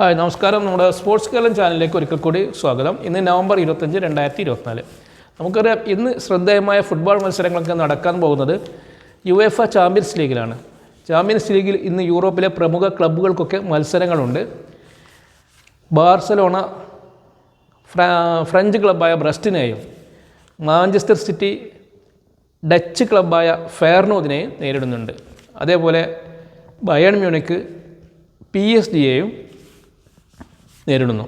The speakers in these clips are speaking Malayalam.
ഹായ് നമസ്കാരം. നമ്മുടെ സ്പോർട്സ് കേരളം ചാനലിലേക്ക് ഒരിക്കൽ കൂടി സ്വാഗതം. ഇന്ന് നവംബർ ഇരുപത്തഞ്ച് രണ്ടായിരത്തി ഇരുപത്തിനാല് നമുക്കറിയാം ഇന്ന് ശ്രദ്ധേയമായ ഫുട്ബോൾ മത്സരങ്ങളൊക്കെ നടക്കാൻ പോകുന്നത് യു എഫ ചാമ്പ്യൻസ് ലീഗിലാണ് ചാമ്പ്യൻസ് ലീഗിൽ ഇന്ന് യൂറോപ്പിലെ പ്രമുഖ ക്ലബ്ബുകൾക്കൊക്കെ മത്സരങ്ങളുണ്ട്. ബാർസലോണ ഫ്രാ ഫ്രഞ്ച് ക്ലബ്ബായ ബ്രസ്റ്റിനെയും മാഞ്ചസ്റ്റർ സിറ്റി ഡച്ച് ക്ലബ്ബായ ഫെയർനോദിനെയും നേരിടുന്നുണ്ട്. അതേപോലെ ബയൺ മ്യൂണിക്ക് പി എസ് ഡിയെയും നേരിടുന്നു.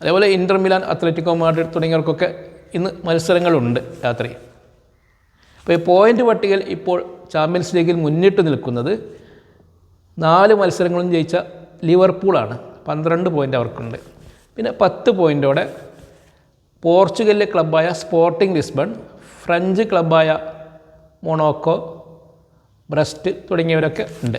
അതേപോലെ ഇന്റർ മിലാൻ അത്ലറ്റിക്കോ മാഡ്രിഡ് തുടങ്ങിയവർക്കൊക്കെ ഇന്ന് മത്സരങ്ങളുണ്ട് രാത്രി. അപ്പോൾ ഈ പോയിന്റ് പട്ടികയിൽ ഇപ്പോൾ ചാമ്പ്യൻസ് ലീഗിൽ മുന്നിട്ട് നിൽക്കുന്നത് നാല് മത്സരങ്ങളും ജയിച്ച ലിവർപൂളാണ് പന്ത്രണ്ട് പോയിന്റ് അവർക്കുണ്ട്. പിന്നെ പത്ത് പോയിന്റോടെ പോർച്ചുഗലിലെ ക്ലബ്ബായ സ്പോർട്ടിംഗ് ലിസ്ബൺ ഫ്രഞ്ച് ക്ലബ്ബായ മൊണോക്കോ ബ്രസ്റ്റ് തുടങ്ങിയവരൊക്കെ ഉണ്ട്.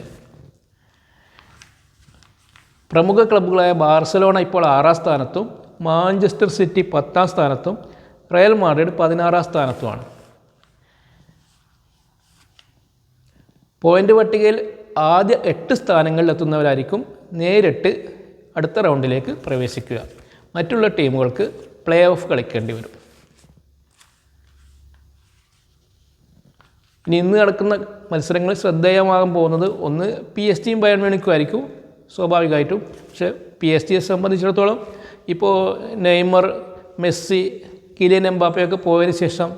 പ്രമുഖ ക്ലബ്ബുകളായ ബാർസലോണ ഇപ്പോൾ ആറാം സ്ഥാനത്തും മാഞ്ചസ്റ്റർ സിറ്റി പത്താം സ്ഥാനത്തും റയൽ മാഡ്രിഡ് പതിനാറാം സ്ഥാനത്തുമാണ്. പോയിന്റ് പട്ടികയിൽ ആദ്യ എട്ട് സ്ഥാനങ്ങളിലെത്തുന്നവരായിരിക്കും നേരിട്ട് അടുത്ത റൗണ്ടിലേക്ക് പ്രവേശിക്കുക. മറ്റുള്ള ടീമുകൾക്ക് പ്ലേ ഓഫ് കളിക്കേണ്ടി വരും. ഇനി ഇന്ന് നടക്കുന്ന മത്സരങ്ങൾ ശ്രദ്ധേയമാകാൻ പോകുന്നത് ഒന്ന് പി എസ് ടിയും ബയൺ ആയിരിക്കും. സ്വാഭാവികമായിട്ടും. പക്ഷേ പി എസ് ടിയെ സംബന്ധിച്ചിടത്തോളം ഇപ്പോൾ നെയ്മർ മെസ്സി കിലിയൻ എംബാപ്പയൊക്കെ പോയതിന് ശേഷം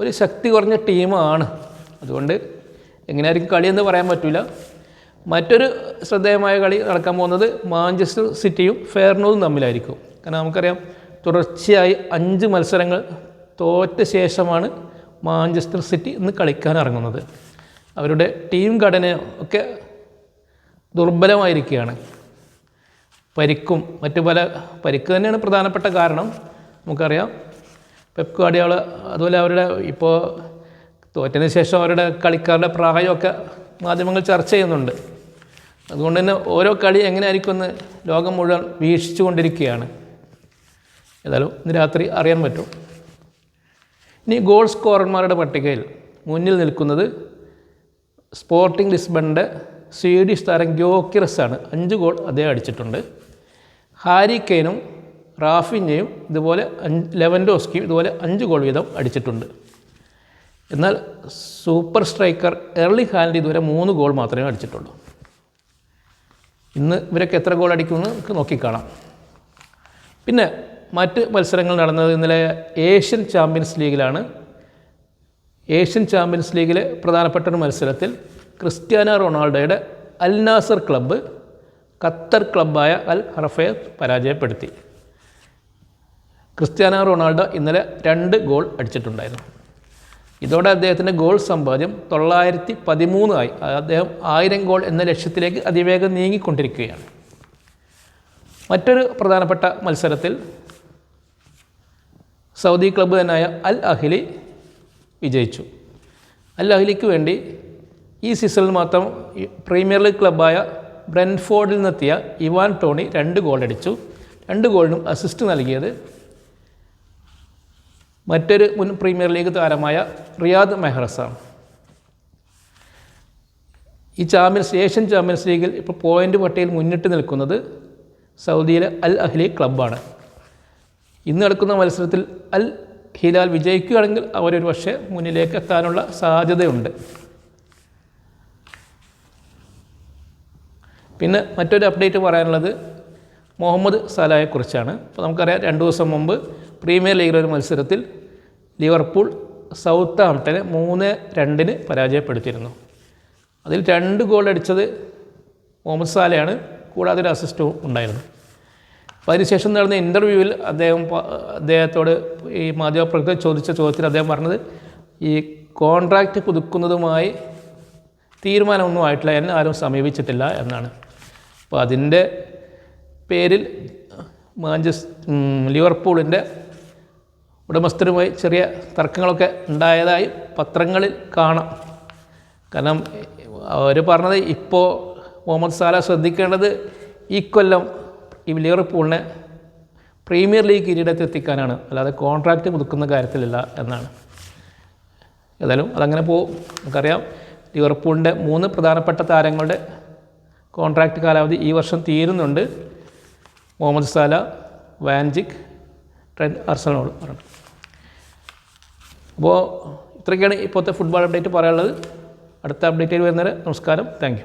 ഒരു ശക്തി കുറഞ്ഞ ടീമാണ്. അതുകൊണ്ട് എങ്ങനെയായിരിക്കും കളിയെന്ന് പറയാൻ പറ്റില്ല മറ്റൊരു ശ്രദ്ധേയമായ കളി നടക്കാൻ പോകുന്നത് മാഞ്ചസ്റ്റർ സിറ്റിയും ഫെയർനൂതും തമ്മിലായിരിക്കും. കാരണം നമുക്കറിയാം തുടർച്ചയായി അഞ്ച് മത്സരങ്ങൾ തോറ്റ ശേഷമാണ് മാഞ്ചസ്റ്റർ സിറ്റി ഇന്ന് കളിക്കാൻ ഇറങ്ങുന്നത്. അവരുടെ ടീം ഘടന ഒക്കെ ദുർബലമായിരിക്കുകയാണ്. പരിക്കും മറ്റു പല പരിക്ക് തന്നെയാണ് പ്രധാനപ്പെട്ട കാരണം. നമുക്കറിയാം പെപ് അതുപോലെ അവരുടെ ഇപ്പോൾ തോറ്റതിന് ശേഷം അവരുടെ കളിക്കാരുടെ പ്രായമൊക്കെ മാധ്യമങ്ങൾ ചർച്ച ചെയ്യുന്നുണ്ട്. അതുകൊണ്ട് തന്നെ ഓരോ കളി എങ്ങനെയായിരിക്കും എന്ന് ലോകം മുഴുവൻ വീക്ഷിച്ചു കൊണ്ടിരിക്കുകയാണ് ഏതായാലും ഇന്ന് രാത്രി അറിയാൻ പറ്റും. ഇനി ഗോൾ സ്കോറർമാരുടെ പട്ടികയിൽ മുന്നിൽ നിൽക്കുന്നത് സ്പോർട്ടിംഗ് ലിസ്ബണിന്റെ സ്വീഡിഷ് താരം ഗ്യോക്കിറസാണ് അഞ്ച് ഗോൾ അദ്ദേഹം അടിച്ചിട്ടുണ്ട്. ഹാരി കെയ്നും റാഫിഞ്ഞയും ഇതുപോലെ അഞ്ച് ലെവൻഡോസ്കിയും ഇതുപോലെ അഞ്ച് ഗോൾ വീതം അടിച്ചിട്ടുണ്ട്. എന്നാൽ സൂപ്പർ സ്ട്രൈക്കർ എർലി ഹാലൻഡ് ഇതുവരെ മൂന്ന് ഗോൾ മാത്രമേ അടിച്ചിട്ടുള്ളൂ. ഇന്ന് ഇവരൊക്കെ എത്ര ഗോൾ അടിക്കുമെന്ന് നമുക്ക് നോക്കിക്കാണാം. പിന്നെ മറ്റ് മത്സരങ്ങൾ നടന്നത് ഇന്നലെ ഏഷ്യൻ ചാമ്പ്യൻസ് ലീഗിലാണ്. ഏഷ്യൻ ചാമ്പ്യൻസ് ലീഗിലെ പ്രധാനപ്പെട്ട ഒരു മത്സരത്തിൽ ക്രിസ്ത്യാനോ റൊണാൾഡോയുടെ അൽ നാസർ ക്ലബ്ബ് ഖത്തർ ക്ലബ്ബായ അൽ ഹറഫയെ പരാജയപ്പെടുത്തി. ക്രിസ്ത്യാനോ റൊണാൾഡോ ഇന്നലെ രണ്ട് ഗോൾ അടിച്ചിട്ടുണ്ടായിരുന്നു. ഇതോടെ അദ്ദേഹത്തിന്റെ ഗോൾ സമ്പാദ്യം തൊള്ളായിരത്തി പതിമൂന്നായി അദ്ദേഹം ആയിരം ഗോൾ എന്ന ലക്ഷ്യത്തിലേക്ക് അതിവേഗം നീങ്ങിക്കൊണ്ടിരിക്കുകയാണ്. മറ്റൊരു പ്രധാനപ്പെട്ട മത്സരത്തിൽ സൗദി ക്ലബ്ബ് തന്നെയായ അൽ അഹ്ലി വിജയിച്ചു. അൽ അഹ്ലിക്ക് വേണ്ടി ഈ സീസണിൽ മാത്രം പ്രീമിയർ ലീഗ് ക്ലബ്ബായ ബ്രെൻഫോർഡിൽ നിന്നെത്തിയ ഇവാൻ ടോണി രണ്ട് ഗോൾ അടിച്ചു. രണ്ട് ഗോളിനും അസിസ്റ്റ് നൽകിയത് മറ്റൊരു മുൻ പ്രീമിയർ ലീഗ് താരമായ റിയാദ് മെഹ്റസാണ് ഈ ചാമ്പ്യൻസ് ഏഷ്യൻ ചാമ്പ്യൻസ് ലീഗിൽ ഇപ്പോൾ പോയിന്റ് പട്ടികയിൽ മുന്നിട്ട് നിൽക്കുന്നത് സൗദിയിലെ അൽ അഹ്ലി ക്ലബ്ബാണ് ഇന്ന് നടക്കുന്ന മത്സരത്തിൽ അൽ ഹിലാൽ വിജയിക്കുകയാണെങ്കിൽ അവരൊരു പക്ഷേ മുന്നിലേക്ക് എത്താനുള്ള സാധ്യതയുണ്ട്. പിന്നെ മറ്റൊരു അപ്ഡേറ്റ് പറയാനുള്ളത് മുഹമ്മദ് സലായെക്കുറിച്ചാണ് അപ്പോൾ നമുക്കറിയാം രണ്ട് ദിവസം മുമ്പ് പ്രീമിയർ ലീഗിലെ ഒരു മത്സരത്തിൽ ലിവർപൂൾ സൗത്ത് ആംപ്ടനെ മൂന്ന് രണ്ടിന് പരാജയപ്പെടുത്തിയിരുന്നു. അതിൽ രണ്ട് ഗോൾ അടിച്ചത് മുഹമ്മദ് സാലയാണ്. കൂടാതെ ഒരു അസിസ്റ്റും ഉണ്ടായിരുന്നു. അപ്പോൾ അതിനുശേഷം നടന്ന ഇന്റർവ്യൂവിൽ അദ്ദേഹം അദ്ദേഹത്തോട് ഈ മാധ്യമപ്രവർത്തകർ ചോദിച്ച ചോദ്യത്തിൽ അദ്ദേഹം പറഞ്ഞത് ഈ കോൺട്രാക്റ്റ് പുതുക്കുന്നതുമായി തീരുമാനമൊന്നും ആയിട്ടില്ല. എന്നെ ആരും സമീപിച്ചിട്ടില്ല എന്നാണ്. അപ്പോൾ അതിന്റെ പേരിൽ മാഞ്ചസ് ലിവർപൂളിന്റെ ഉടമസ്ഥരുമായി ചെറിയ തർക്കങ്ങളൊക്കെ ഉണ്ടായതായി പത്രങ്ങളിൽ കാണാം. കാരണം അവർ പറഞ്ഞത് ഇപ്പോൾ മുഹമ്മദ് സാല ശ്രദ്ധിക്കേണ്ടത് ഈ കൊല്ലം ഈ ലിവർപൂളിനെ പ്രീമിയർ ലീഗ് കിരീടത്തിൽ എത്തിക്കാനാണ് അല്ലാതെ കോൺട്രാക്റ്റ് പുതുക്കുന്ന കാര്യത്തിലല്ല എന്നാണ്. ഏതായാലും അതങ്ങനെ പോകും നമുക്കറിയാം ലിവർപൂളിന്റെ മൂന്ന് പ്രധാനപ്പെട്ട താരങ്ങളുടെ കോൺട്രാക്റ്റ് കാലാവധി ഈ വർഷം തീരുന്നുണ്ട്. മുഹമ്മദ് സാല വാൻജിക് ട്രെൻഡ് അർസനോൾ പറഞ്ഞു അപ്പോൾ ഇത്രയൊക്കെയാണ് ഇപ്പോഴത്തെ ഫുട്ബോൾ അപ്ഡേറ്റ് പറയാനുള്ളത്. അടുത്ത അപ്ഡേറ്റിൽ വരുന്നവരെ നമസ്കാരം. താങ്ക്